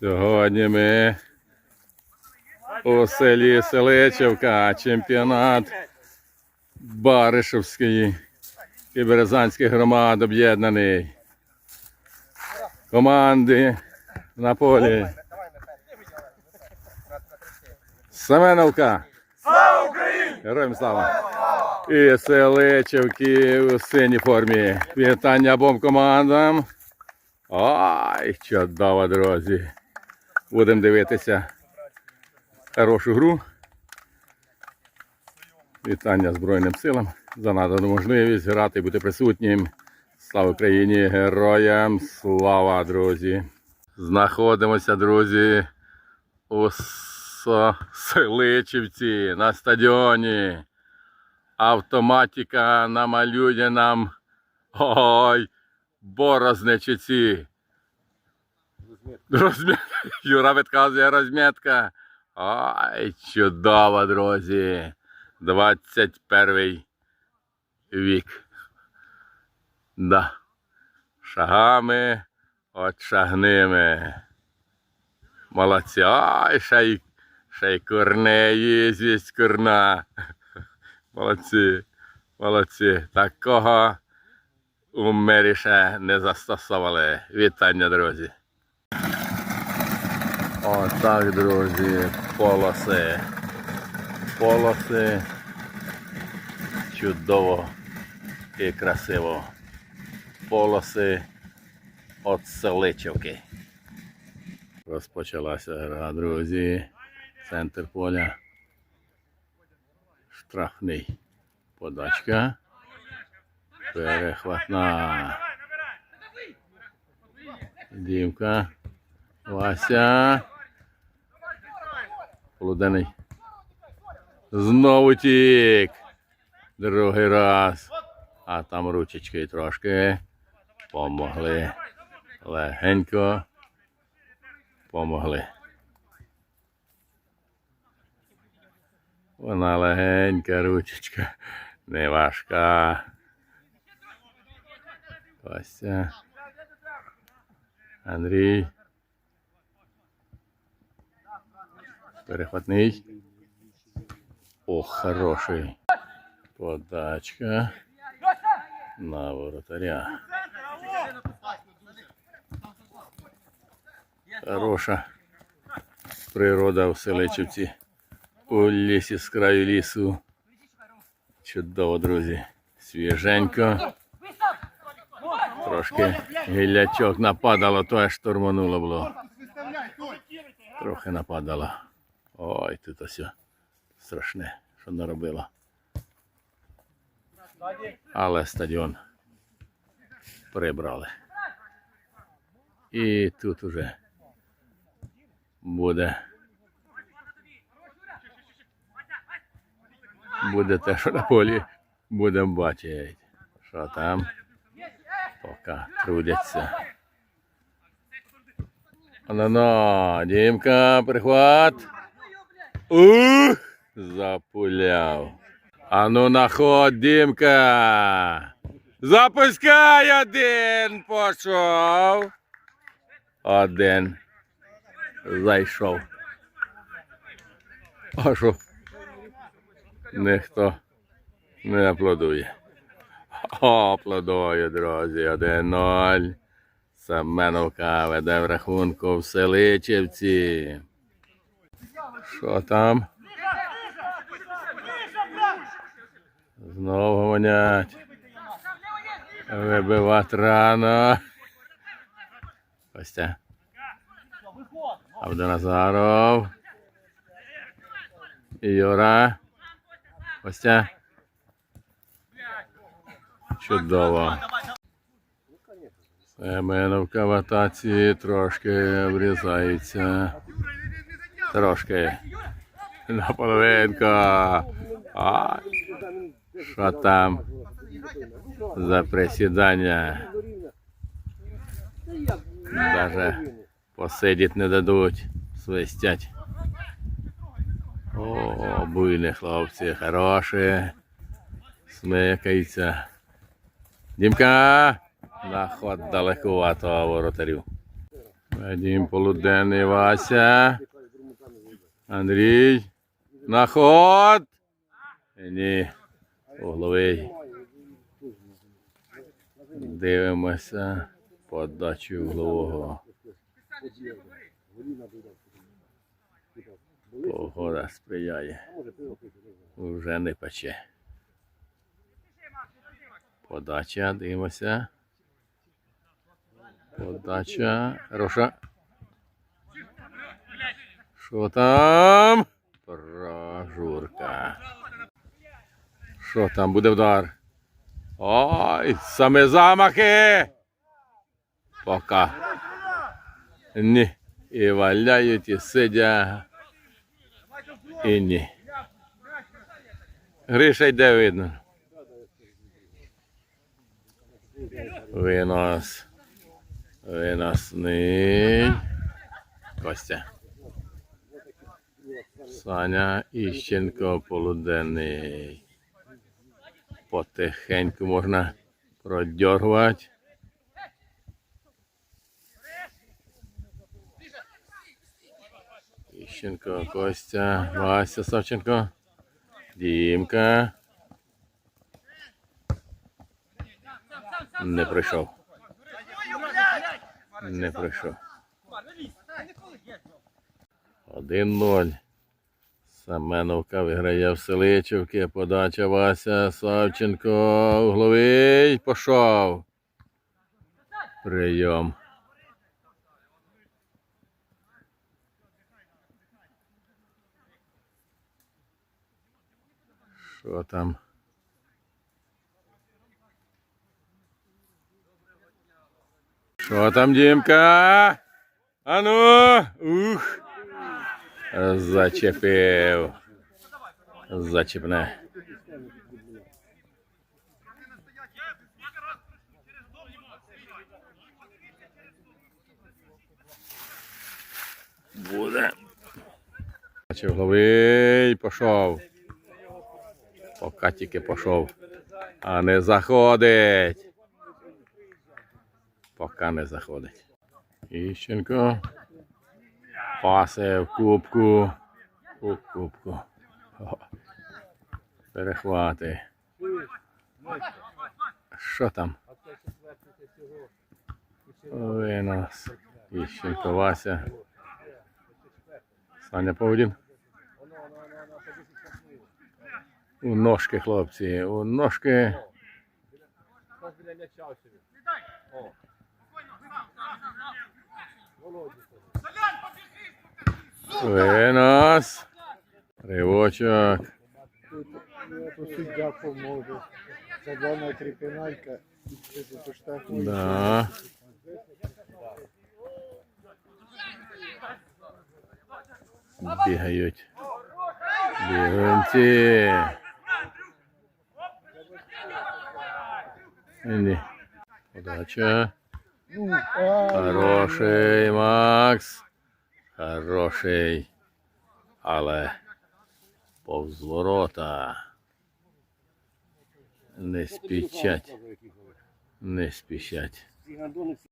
Сьогодні ми у селі Селичівка, чемпіонат Баришівської і Березанських громад об'єднаний. Команди на полі. Семеновка. Слава Україні! Героям слава! І Селичівки у синій формі. Вітання обом командам. Ай, чудово, друзі. Будемо дивитися хорошу гру. Вітання Збройним силам за надану можливість грати і бути присутнім. Слава Україні! Героям! Слава, друзі! Знаходимося, друзі, у Селичівці на стадіоні. Автоматика намалює нам. Ой, борозничиці. Розмі... Юра відказує розмітка. Ай, чудово, друзі. 21 вік. Да. Шагами отшагними. Молодці. Ай, ще й, ще й корне є, звість корна. Молодці. Молодці. Такого у мері не застосовували. Вітання, друзі. Отак, друзі, полоси. Полоси. Чудово і красиво. Полоси от Селичівки. Розпочалася гра, друзі. Центр поля. Штрафний. Подачка. Перехватна. Дімка. Вася. Полуденний. Знову тік. Другий раз. А там ручечки трошки. Помогли. Легенько. Помогли. Вона легенька ручечка. Не важка. Вася. Андрій. Перехватний. О, хороший. Подачка. На воротаря. Хороша природа в Селичівці. У лісі з краю лісу. Чудово, друзі. Свіженько. Трошки гіллячок нападало, то аж штурмануло було. Трохи нападало. Ой, тут ось страшне, що наробило. Але стадіон прибрали. І тут уже буде. Буде те, що на полі будемо бачити. Що там? Поки трудяться. Ну-ну, Дімка, прихват. Ух, запуляв. А ну на ход, Дімка. Запускай один пішов. Один. Зайшов. А що? Ніхто не аплодує. О, аплодує, друзі, 1-0. Семеновка веде в рахунку в Селичівці. Що там? Знову гонять. Вибивати рано. Костя. Абдоназаров. Юра. Костя. Чудово. Семеновка в атаці трошки врізається. Трошки. Наполовинка. А, що там за присідання? Даже посидіти не дадуть, свистять. О, буйні хлопці, хороші. Смикаються. Дімка! На ход далекувато воротарю. Вадим Полуденний Вася. Андрій. На ход. Ні. Угловий. Дивимося подачу углового. Погода сприяє. Уже не пече. Подача, дивимося. Подача. Хороша. Що там? Прожурка. Що там буде вдар? Ой, саме замахи. Пока. Ні. І валяють, і сидять. І ні. Гриша йде видно. Винос. Виносний. Костя. Саня Іщенко полуденний. Потихеньку можна продьоргувати. Іщенко, Костя, Вася Савченко, Дімка. Не прийшов. Не прийшов. 1-0. Семеновка виграє в Селичівки. Подача Вася Савченко. Угловий. Пішов. Прийом. Що там? Що там, Дімка? Ану, ух. Зачепив. Зачепне. Буде. Бачив головий, пішов. Поки тільки пішов. А не заходить. Поки не заходить. Іщенко. Пасе в кубку. У кубку. Перехвати. Що там? Винос. Іщенко Вася. Саня Повдін. У ножки, хлопці, у ножки. Винос. Ривочок. Забавна штрафує. Да. Бігають. Бігунці. Подача. Хороший, Макс. Хороший. Але повз ворота. Не спічать. Не спішать.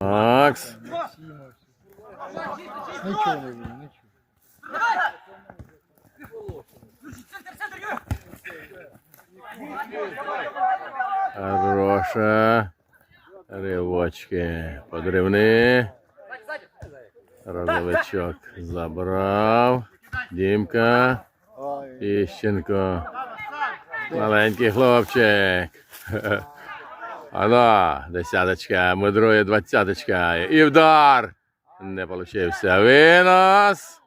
Макс. Нічого не нічого. Хороша. Ривочки. Подривни. Розовичок забрав. Дімка. Іщенко. Маленький хлопчик. А да, десяточка, мудрує двадцяточка. І вдар. Не получився. Винос.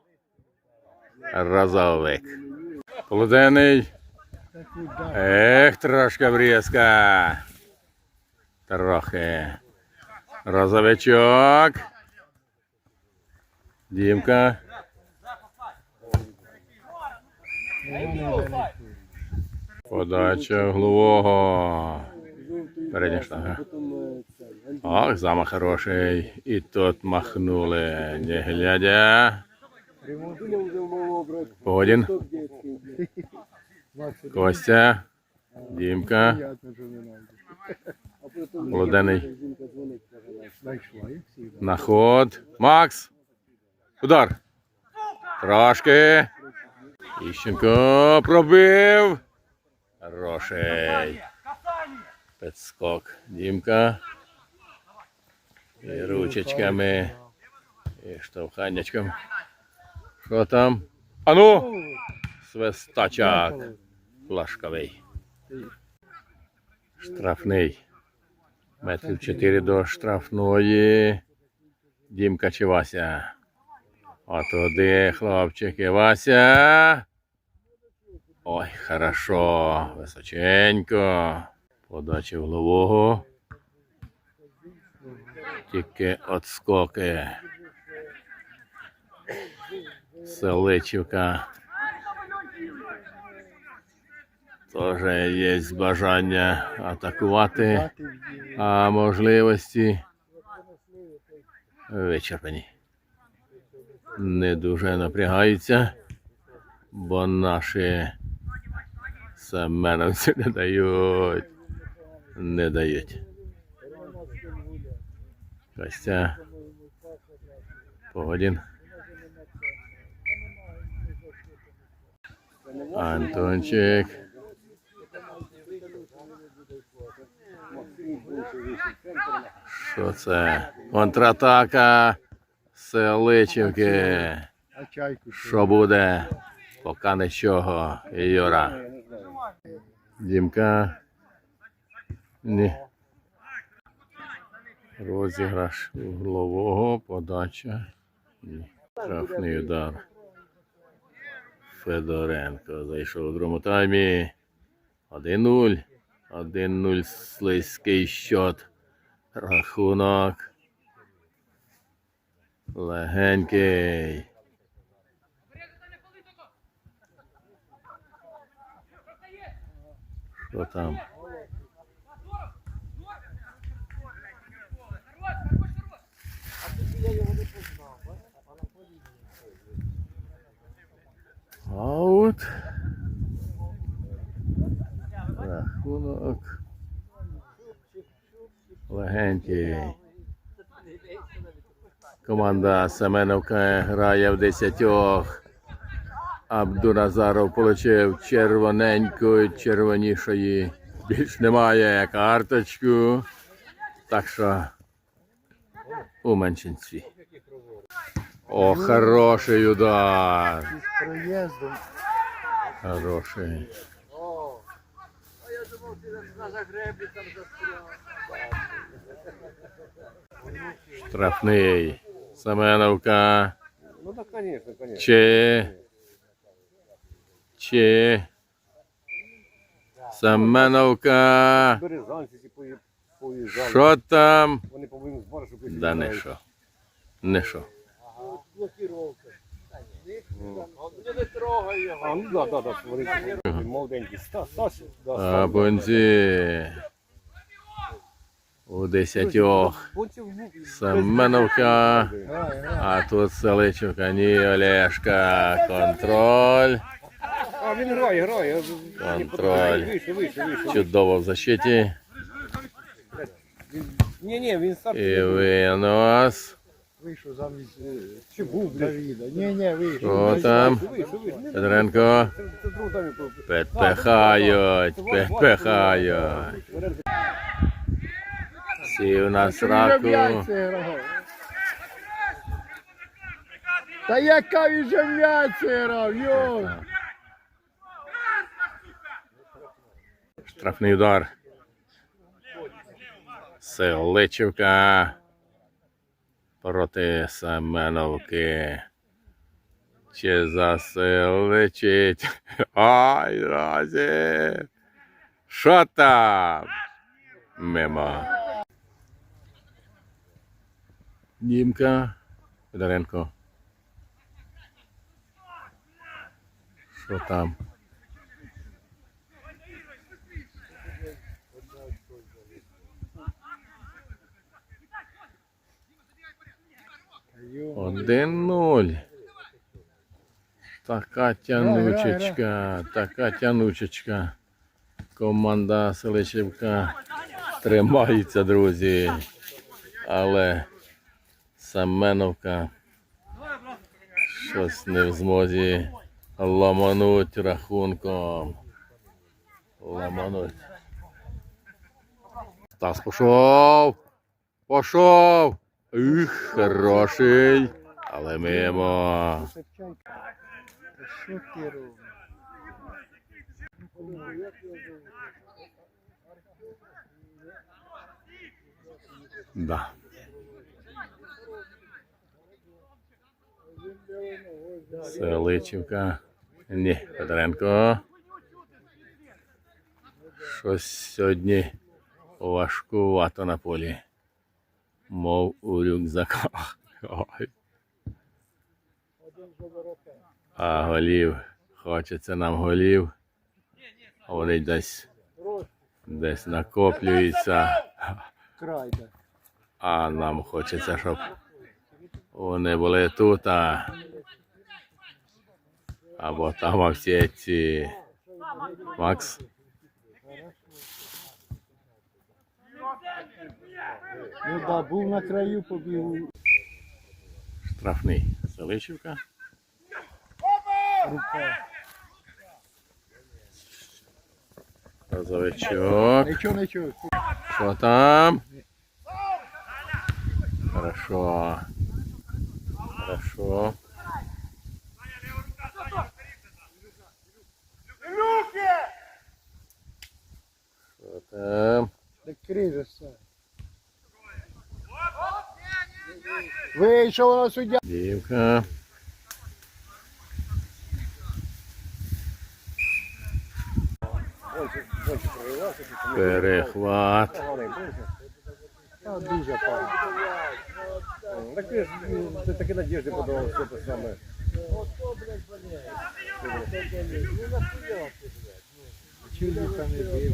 Розовик. Полуденний. Ех, трошки врізка. Трохи. Розовичок. Дімка. Подача голового. Передня штага. Ох, замах хороший. І тут махнули, не глядя. Погодін. Костя. Дімка. Володений на ход. Макс. Удар. Трошки. Іщенко пробив. Хороший. Підскок. Дімка. І ручечками. І штовханнячком. Що там? Ану! Свистачак. Флашковий. Штрафний. Метрів 4 до штрафної. Дімка чи Вася. А хлопчики, Вася. Ой, хорошо. Височенько. Подача в голового. Тільки отскоки. Селичівка. Теж є бажання атакувати, а можливості вичерпані. Не дуже напрягаються, бо наші семеновці не дають. Не дають. Костя. Погодін. Антончик. Що це? Контратака Селичівки. Що? Буде? Поки нічого. Юра. Дімка. Ні. Розіграш углового, подача. Ні. Штрафний удар. Федоренко зайшов у другому таймі. 1-0. 1-0 слизький счет. Рахунок. Легенький. Що там? Аут. Рахунок. Легенький. Команда Семеновка грає в десятьох. Абдуразаров отримав червоненької, червонішої. Більш немає карточку. Так що у меншинстві. О, хороший удар. З проїздом. Хороший. Штрафний. Семеновка. Ну так, звісно, звісно. Чи. Чи. Семеновка. Березанці ці поїжджали. Що там? Вони повинні збори, щоб Да не що. Не що. Блокіровка. Не трогай його. А, ну да, да, да, смотри. Молоденький. Стас, Стас. Да, А Стас. бонзі. У десятьох. Бонців, ну, Семеновка. Грай, грай. А тут Селичука, ні, Олешка. Контроль. А, він грає, грає. Контроль. Вийшов, вийшов, вийшов. Чудово в защиті. Ні, ні, він сам І винос. Вийшов замість е, чи був Давіда. Ні, ні, вийшов. Що там? Про- Підпихають, підпихають. Сів на сраку. Та яка він же м'яці грав, йо! Штрафний удар. Селичівка проти Семеновки. Чи заселичить? Ай, разі. Що там? Мимо. Дімка. Федоренко. Що там? Один нуль. Така тянучечка, така тянучечка. Команда Селичівка тримаються, друзі. Але Семеновка щось не в змозі ламануть рахунком. Ламануть. Стас пішов. Пішов. Ух, хороший. Але мимо. Да. Селичівка. Ні, Петренко. Щось сьогодні важкувато на полі. Мов у рюкзаках. А голів. Хочеться нам голів. Вони десь, десь накоплюються. А нам хочеться, щоб вони були тут, а... або там всі ці. Макс. Ну да, був на краю, побіг Штрафний. Селищівка. рука. Розовичок. Нічого, нічого. Що там? Хорошо. Хорошо. Що там? Так крижа. Вийшов на суддя. Дівка. Перехват. Дуже погано. Так ти ж ну, ти такі надіжди подавав, що те саме. Чоловіка не бив.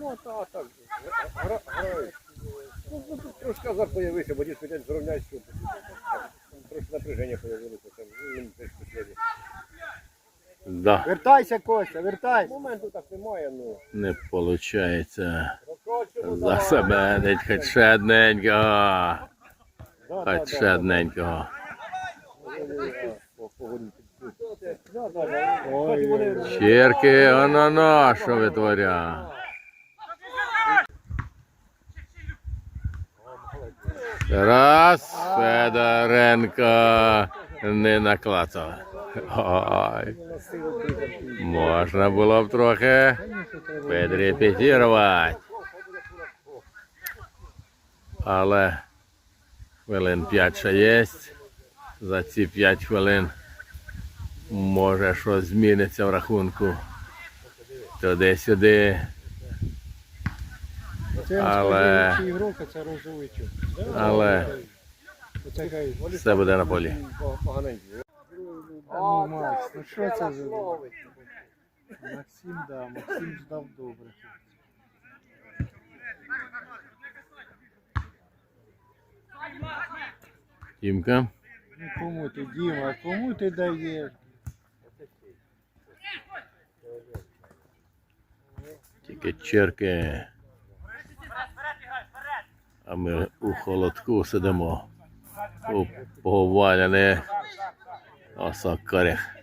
Ну так, так. Гра, грають. Ну, ну, тут трошки азарт появився, бо дійсно хотять зрівняти, що трошки напряження появилося. Там, ну, він теж последній. Да, Вертайся, Костя, вертайся. Моменту так немає, ну. не виходить. За себе десь хоч ще одненького. Да, да, Хоч да, ще да. одненького. По- погодні. Да, да, да. Ой, Кстати, вони- ой, Черки, оно що витворя. Раз, Федоренко не наклацав. Ой, можна було б трохи підрепетірувати. Але хвилин 5 ще є. За ці 5 хвилин може щось зміниться в рахунку. Туди-сюди. Але- Але... все буде на полі. Ну, Макс, ну що це за... Максим, да, Максим здав добре. Тімка. Ну кому ти, Діма, кому ти даєш? Тільки черки. А ми у холодку сидимо. У поваляних осокарях.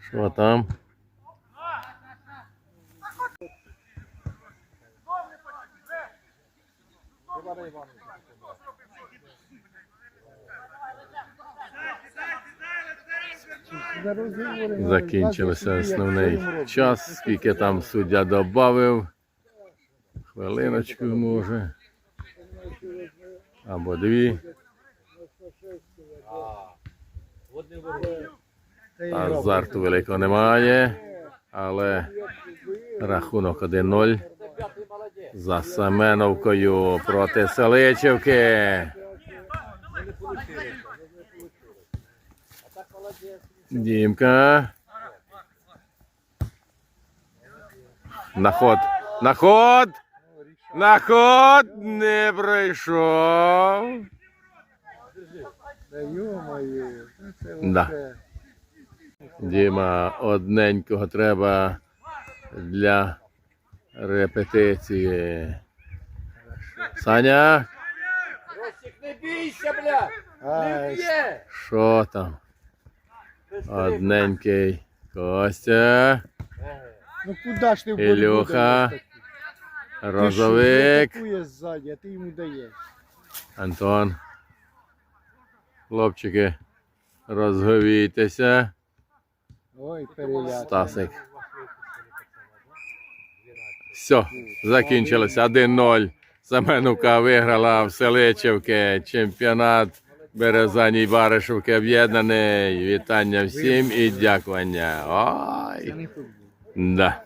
Що там? За розговори, Закінчився основний час, скільки там суддя додав. Хвилиночку може. Або дві. Азарту великого немає. Але рахунок 1-0 за Семеновкою проти Селичівки. Дімка. На ход. На ход. На ход не пройшов. Да. Діма, одненького треба для репетиції. Саня, Ростик, не бійся, бля! Не б'є! що там? Одненький. Костя, Ну куди ж ти в Ілюха, Розовик, Ти ззаді, а ти йому даєш. Антон. Хлопчики, розговійтеся. Ой, переляк. Стасик. Все, закінчилося 1-0. Семенука виграла в Селичівки чемпіонат Березані Баришівки об'єднаний. Вітання всім і дякування. Ой. Да.